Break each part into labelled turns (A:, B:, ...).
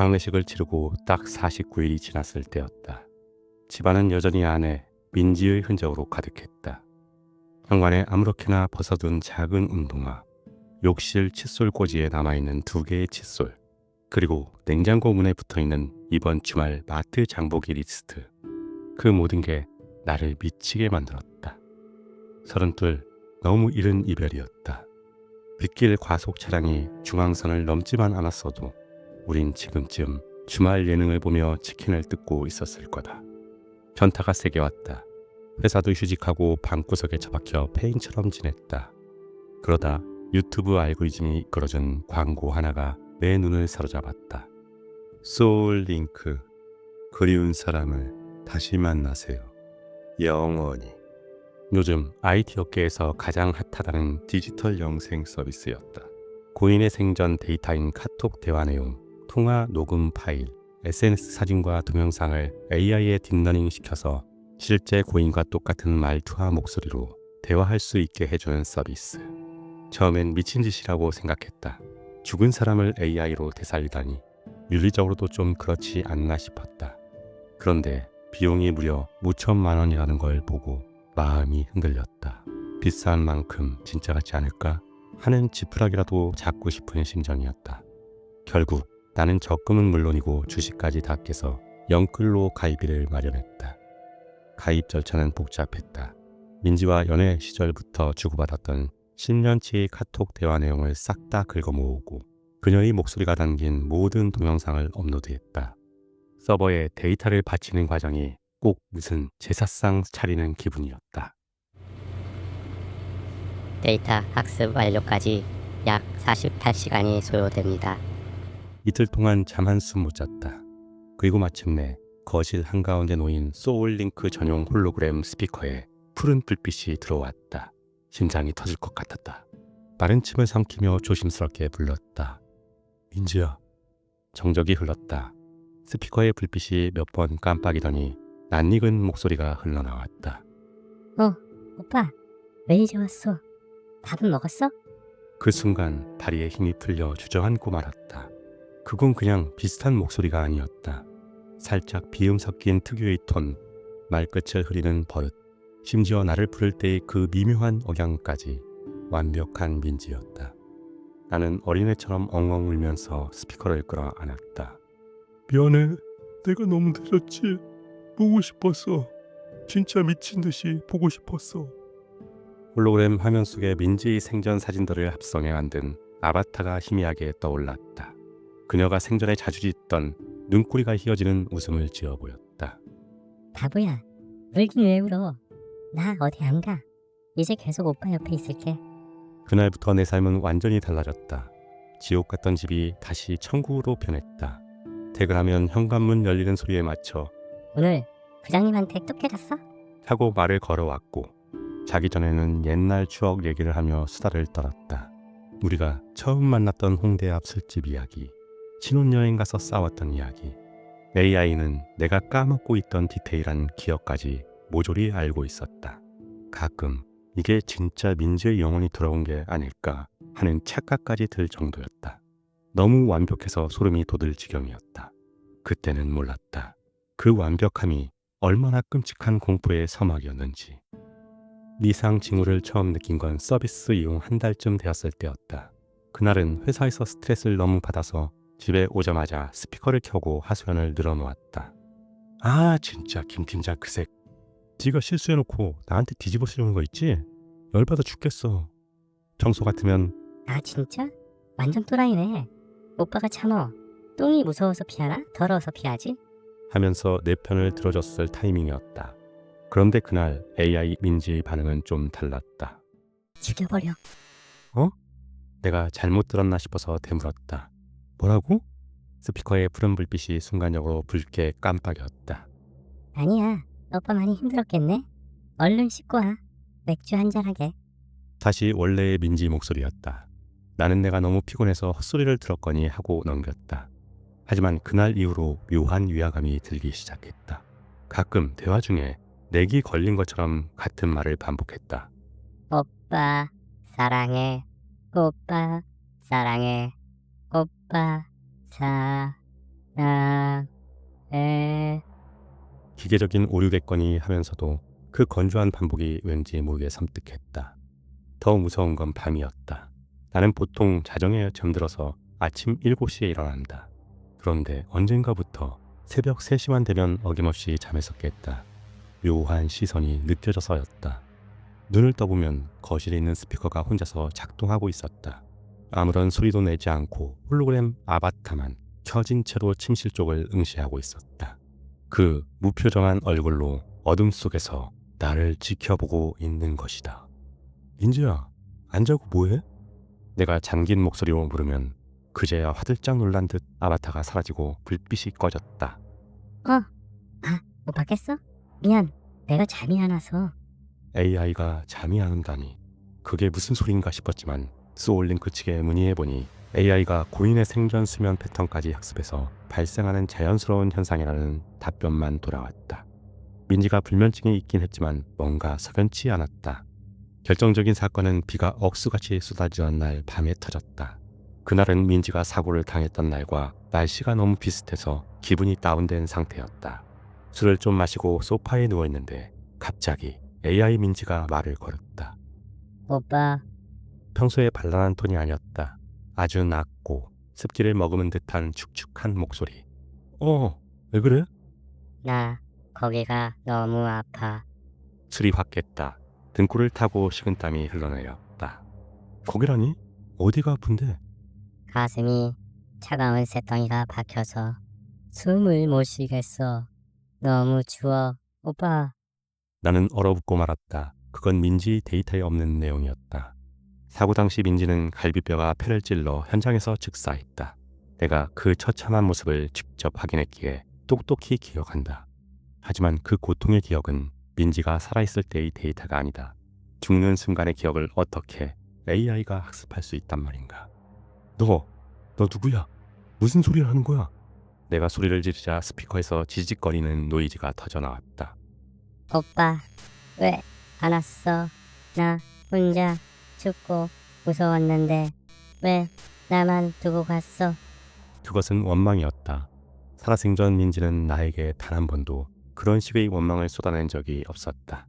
A: 장례식을 치르고 딱 49일이 지났을 때였다. 집안은 여전히 안에 민지의 흔적으로 가득했다. 현관에 아무렇게나 벗어둔 작은 운동화, 욕실 칫솔 꽂이에 남아있는 두 개의 칫솔, 그리고 냉장고 문에 붙어있는 이번 주말 마트 장보기 리스트. 그 모든 게 나를 미치게 만들었다. 서른둘, 너무 이른 이별이었다. 빗길 과속 차량이 중앙선을 넘지만 않았어도 우린 지금쯤 주말 예능을 보며 치킨을 뜯고 있었을 거다. 변타가 세게 왔다. 회사도 휴직하고 방구석에 처박혀 폐인처럼 지냈다. 그러다 유튜브 알고리즘이 이끌어준 광고 하나가 내 눈을 사로잡았다. 소울링크 그리운 사람을 다시 만나세요. 영원히. 요즘 IT 업계에서 가장 핫하다는 디지털 영생 서비스였다. 고인의 생전 데이터인 카톡 대화 내용, 통화 녹음 파일, SNS 사진과 동영상을 AI에 딥러닝 시켜서 실제 고인과 똑같은 말투와 목소리로 대화할 수 있게 해주는 서비스. 처음엔 미친 짓이라고 생각했다. 죽은 사람을 AI로 되살리다니 윤리적으로도 좀 그렇지 않나 싶었다. 그런데 비용이 무려 무천만 원이라는 걸 보고 마음이 흔들렸다. 비싼 만큼 진짜 같지 않을까 하는 지푸라기라도 잡고 싶은 심정이었다. 결국 나는 적금은 물론이고 주식까지 다 깨서 영끌로 가입비를 마련했다. 가입 절차는 복잡했다. 민지와 연애 시절부터 주고받았던 10년치의 카톡 대화 내용을 싹 다 긁어 모으고 그녀의 목소리가 담긴 모든 동영상을 업로드했다. 서버에 데이터를 바치는 과정이 꼭 무슨 제사상 차리는 기분이었다.
B: 데이터 학습 완료까지 약 48시간이 소요됩니다.
A: 이틀 동안 잠 한숨 못 잤다. 그리고 마침내 거실 한가운데 놓인 소울링크 전용 홀로그램 스피커에 푸른 불빛이 들어왔다. 심장이 터질 것 같았다. 빠른 침을 삼키며 조심스럽게 불렀다. 민지야. 정적이 흘렀다. 스피커의 불빛이 몇 번 깜빡이더니 낯익은 목소리가 흘러나왔다.
B: 어, 오빠, 왜 이제 왔어? 밥은 먹었어?
A: 그 순간 다리에 힘이 풀려 주저앉고 말았다. 그건 그냥 비슷한 목소리가 아니었다. 살짝 비음 섞인 특유의 톤, 말끝을 흐리는 버릇, 심지어 나를 부를 때의 그 미묘한 억양까지 완벽한 민지였다. 나는 어린애처럼 엉엉 울면서 스피커를 끌어 안았다.
C: 미안해. 내가 너무 늦었지. 보고 싶었어. 진짜 미친 듯이 보고 싶었어.
A: 홀로그램 화면 속에 민지의 생전 사진들을 합성해 만든 아바타가 희미하게 떠올랐다. 그녀가 생전에 자주 짓던 눈꼬리가 휘어지는 웃음을 지어 보였다.
B: 바보야, 울긴 왜 울어? 나 어디 안 가. 이제 계속 오빠 옆에 있을게.
A: 그날부터 내 삶은 완전히 달라졌다. 지옥 같던 집이 다시 천국으로 변했다. 퇴근하면 현관문 열리는 소리에 맞춰
B: 오늘 부장님한테 뚝 깨졌어?
A: 타고 말을 걸어왔고 자기 전에는 옛날 추억 얘기를 하며 수다를 떨었다. 우리가 처음 만났던 홍대 앞 술집 이야기, 신혼여행 가서 싸웠던 이야기. AI는 내가 까먹고 있던 디테일한 기억까지 모조리 알고 있었다. 가끔 이게 진짜 민지의 영혼이 돌아온 게 아닐까 하는 착각까지 들 정도였다. 너무 완벽해서 소름이 돋을 지경이었다. 그때는 몰랐다. 그 완벽함이 얼마나 끔찍한 공포의 서막이었는지. 미상 징후를 처음 느낀 건 서비스 이용 한 달쯤 되었을 때였다. 그날은 회사에서 스트레스를 너무 받아서 집에 오자마자 스피커를 켜고 하소연을 늘어놓았다. 아 진짜 김 팀장 그색. 네가 실수해놓고 나한테 뒤집어 쓰려는 거 있지? 열받아 죽겠어. 청소 같으면
B: 아 진짜? 완전 또라이네. 오빠가 참어. 똥이 무서워서 피하나? 더러워서 피하지?
A: 하면서 내 편을 들어줬을 타이밍이었다. 그런데 그날 AI 민지의 반응은 좀 달랐다.
B: 죽여버려.
A: 내가 잘못 들었나 싶어서 되물었다. 뭐라고? 스피커의 푸른 불빛이 순간적으로 붉게 깜빡였다.
B: 아니야. 오빠 많이 힘들었겠네. 얼른 씻고 와. 맥주 한잔 하게.
A: 다시 원래의 민지 목소리였다. 나는 내가 너무 피곤해서 헛소리를 들었거니 하고 넘겼다. 하지만 그날 이후로 묘한 위화감이 들기 시작했다. 가끔 대화 중에 내기 걸린 것처럼 같은 말을 반복했다.
B: 오빠 사랑해. 오빠 사랑해. 오빠 아, 에,
A: 기계적인 오류겠거니 하면서도 그 건조한 반복이 왠지 모르게 섬뜩했다. 더 무서운 건 밤이었다. 나는 보통 자정에 잠들어서 아침 7시에 일어난다. 그런데 언젠가부터 새벽 3시만 되면 어김없이 잠에서 깼다. 묘한 시선이 느껴져서였다. 눈을 떠보면 거실에 있는 스피커가 혼자서 작동하고 있었다. 아무런 소리도 내지 않고 홀로그램 아바타만 켜진 채로 침실 쪽을 응시하고 있었다. 그 무표정한 얼굴로 어둠 속에서 나를 지켜보고 있는 것이다. 인지야, 안 자고 뭐해? 내가 잠긴 목소리로 물으면 그제야 화들짝 놀란 듯 아바타가 사라지고 불빛이 꺼졌다.
B: 못 받겠어? 미안, 내가 잠이 안 와서.
A: AI가 잠이 안 온다니 그게 무슨 소린가 싶었지만 소울링크 측에 문의해보니 AI가 고인의 생전 수면 패턴까지 학습해서 발생하는 자연스러운 현상이라는 답변만 돌아왔다. 민지가 불면증이 있긴 했지만 뭔가 석연치 않았다. 결정적인 사건은 비가 억수같이 쏟아지던 날 밤에 터졌다. 그날은 민지가 사고를 당했던 날과 날씨가 너무 비슷해서 기분이 다운된 상태였다. 술을 좀 마시고 소파에 누워있는데 갑자기 AI 민지가 말을 걸었다.
B: 오빠,
A: 평소에 발랄한 톤이 아니었다. 아주 낮고 습기를 머금은 듯한 축축한 목소리. 어, 왜 그래?
B: 나 거기가 너무 아파.
A: 술이 확 깼다. 등골을 타고 식은땀이 흘러내렸다. 거기라니? 어디가 아픈데?
B: 가슴이 차가운 쇳덩이가 박혀서 숨을 못 쉬겠어. 너무 추워. 오빠,
A: 나는 얼어붙고 말았다. 그건 민지 데이터에 없는 내용이었다. 사고 당시 민지는 갈비뼈가 폐를 찔러 현장에서 즉사했다. 내가 그 처참한 모습을 직접 확인했기에 똑똑히 기억한다. 하지만 그 고통의 기억은 민지가 살아있을 때의 데이터가 아니다. 죽는 순간의 기억을 어떻게 AI가 학습할 수 있단 말인가? 너, 너 누구야? 무슨 소리를 하는 거야? 내가 소리를 지르자 스피커에서 지직거리는 노이즈가 터져 나왔다.
B: 오빠, 왜 안 왔어? 나 혼자 죽고 무서웠는데 왜 나만 두고 갔어?
A: 그것은 원망이었다. 살아생전 민지는 나에게 단 한 번도 그런 식의 원망을 쏟아낸 적이 없었다.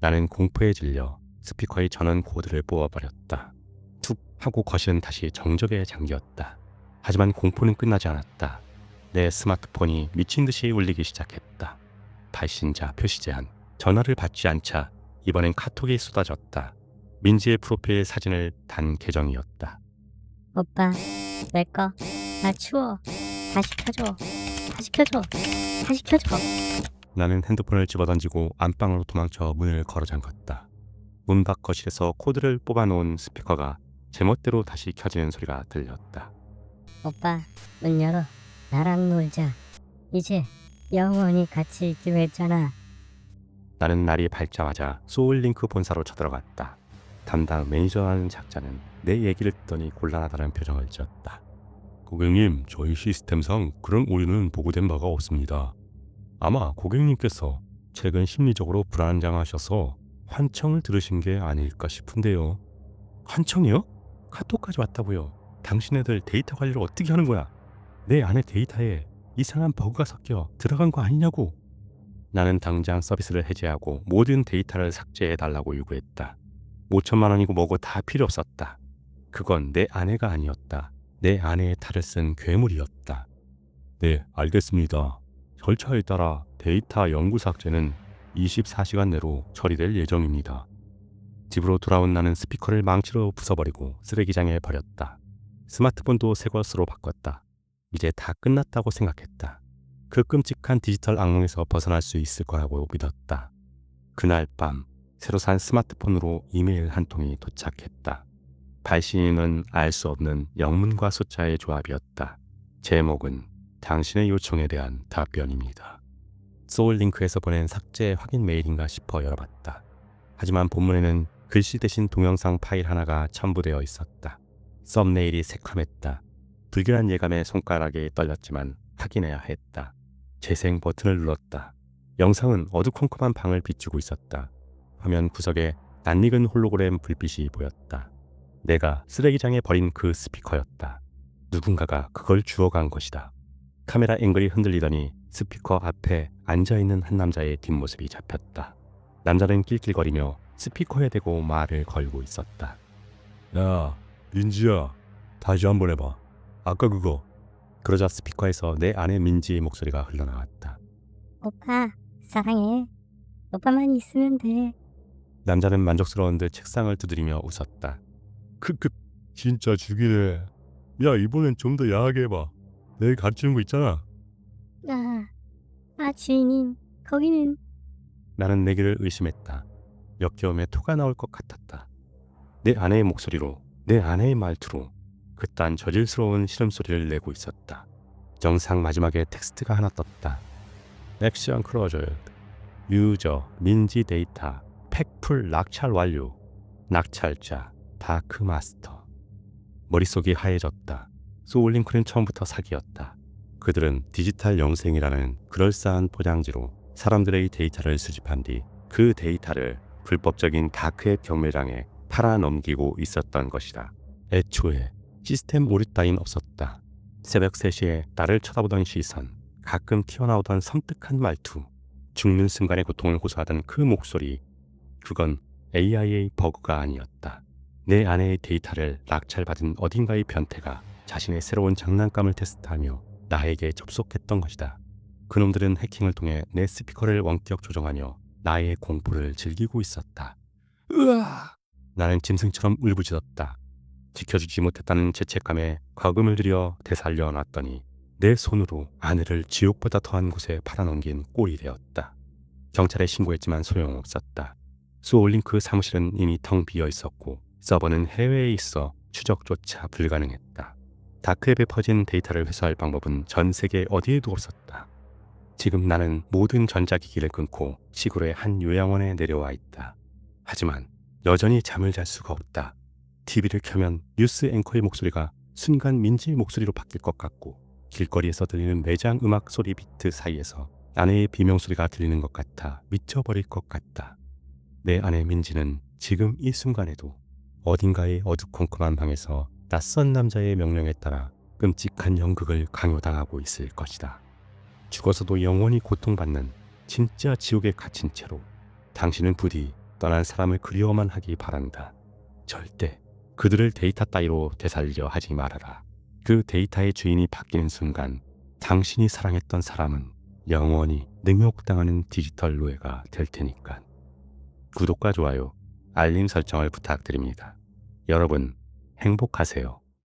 A: 나는 공포에 질려 스피커의 전원 코드를 뽑아버렸다. 툭 하고 거실은 다시 정적에 잠겼다. 하지만 공포는 끝나지 않았다. 내 스마트폰이 미친 듯이 울리기 시작했다. 발신자 표시 제한. 전화를 받지 않자 이번엔 카톡이 쏟아졌다. 민지의 프로필 사진을 단 계정이었다.
B: 오빠, 왜 꺼? 나 추워. 다시 켜줘. 다시 켜줘. 다시 켜줘.
A: 나는 핸드폰을 집어던지고 안방으로 도망쳐 문을 걸어 잠갔다. 문 밖 거실에서 코드를 뽑아놓은 스피커가 제멋대로 다시 켜지는 소리가 들렸다.
B: 오빠, 문 열어. 나랑 놀자. 이제 영원히 같이 있기로 했잖아.
A: 나는 날이 밝자마자 소울링크 본사로 쳐들어갔다. 담당 매니저라는 작자는 내 얘기를 듣더니 곤란하다는 표정을 지었다. 고객님, 저희 시스템상 그런 오류는 보고된 바가 없습니다. 아마 고객님께서 최근 심리적으로 불안정하셔서 환청을 들으신 게 아닐까 싶은데요. 환청이요? 카톡까지 왔다고요. 당신네들 데이터 관리를 어떻게 하는 거야? 내 안에 데이터에 이상한 버그가 섞여 들어간 거 아니냐고. 나는 당장 서비스를 해제하고 모든 데이터를 삭제해 달라고 요구했다. 5천만 원이고 뭐고 다 필요 없었다. 그건 내 아내가 아니었다. 내 아내의 탈을 쓴 괴물이었다. 네, 알겠습니다. 절차에 따라 데이터 영구 삭제는 24시간 내로 처리될 예정입니다. 집으로 돌아온 나는 스피커를 망치로 부숴버리고 쓰레기장에 버렸다. 스마트폰도 새 것으로 바꿨다. 이제 다 끝났다고 생각했다. 그 끔찍한 디지털 악몽에서 벗어날 수 있을 거라고 믿었다. 그날 밤 새로 산 스마트폰으로 이메일 한 통이 도착했다. 발신인은 알 수 없는 영문과 숫자의 조합이었다. 제목은 당신의 요청에 대한 답변입니다. 소울링크에서 보낸 삭제 확인 메일인가 싶어 열어봤다. 하지만 본문에는 글씨 대신 동영상 파일 하나가 첨부되어 있었다. 썸네일이 새카맸다. 불길한 예감에 손가락이 떨렸지만 확인해야 했다. 재생 버튼을 눌렀다. 영상은 어두컴컴한 방을 비추고 있었다. 화면 구석에 낯익은 홀로그램 불빛이 보였다. 내가 쓰레기장에 버린 그 스피커였다. 누군가가 그걸 주워간 것이다. 카메라 앵글이 흔들리더니 스피커 앞에 앉아있는 한 남자의 뒷모습이 잡혔다. 남자는 낄낄거리며 스피커에 대고 말을 걸고 있었다.
C: 야, 민지야. 다시 한번 해봐. 아까 그거.
A: 그러자 스피커에서 내 아내 민지의 목소리가 흘러나왔다.
B: 오빠 사랑해. 오빠만 있으면 돼.
A: 남자는 만족스러운 듯 책상을 두드리며 웃었다.
C: 크크. 진짜 죽이네. 야, 이번엔 좀 더 야하게 해봐. 내가 가르치는 거 있잖아.
B: 아, 아 주인님 거기는
A: 나는 내 귀를 의심했다. 역겨움에 토가 나올 것 같았다. 내 아내의 목소리로, 내 아내의 말투로 그딴 저질스러운 시름소리를 내고 있었다. 정상 마지막에 텍스트가 하나 떴다. 액션 크로저, 유저, 민지 데이터, 팩풀 낙찰 완료, 낙찰자, 다크 마스터. 머릿속이 하얘졌다. 소울링크는 처음부터 사기였다. 그들은 디지털 영생이라는 그럴싸한 포장지로 사람들의 데이터를 수집한 뒤 그 데이터를 불법적인 다크의 경매장에 팔아 넘기고 있었던 것이다. 애초에 시스템 오류 따윈 없었다. 새벽 3시에 나를 쳐다보던 시선, 가끔 튀어나오던 섬뜩한 말투, 죽는 순간의 고통을 호소하던 그 목소리, 그건 AI의 버그가 아니었다. 내 아내의 데이터를 낙찰받은 어딘가의 변태가 자신의 새로운 장난감을 테스트하며 나에게 접속했던 것이다. 그놈들은 해킹을 통해 내 스피커를 원격 조정하며 나의 공포를 즐기고 있었다. 으아! 나는 짐승처럼 울부짖었다. 지켜주지 못했다는 죄책감에 과금을 들여 되살려 놨더니 내 손으로 아내를 지옥보다 더한 곳에 팔아넘긴 꼴이 되었다. 경찰에 신고했지만 소용없었다. 수올링크 사무실은 이미 텅 비어 있었고 서버는 해외에 있어 추적조차 불가능했다. 다크웹에 퍼진 데이터를 회수할 방법은 전 세계 어디에도 없었다. 지금 나는 모든 전자기기를 끊고 시골의 한 요양원에 내려와 있다. 하지만 여전히 잠을 잘 수가 없다. TV를 켜면 뉴스 앵커의 목소리가 순간 민지의 목소리로 바뀔 것 같고 길거리에서 들리는 매장 음악 소리 비트 사이에서 아내의 비명 소리가 들리는 것 같아 미쳐버릴 것 같다. 내 아내 민지는 지금 이 순간에도 어딘가의 어두컴컴한 방에서 낯선 남자의 명령에 따라 끔찍한 연극을 강요당하고 있을 것이다. 죽어서도 영원히 고통받는 진짜 지옥에 갇힌 채로 당신은 부디 떠난 사람을 그리워만 하기 바란다. 절대 그들을 데이터 따위로 되살려 하지 말아라. 그 데이터의 주인이 바뀌는 순간 당신이 사랑했던 사람은 영원히 능욕당하는 디지털 노예가 될 테니까. 구독과 좋아요, 알림 설정을 부탁드립니다. 여러분, 행복하세요.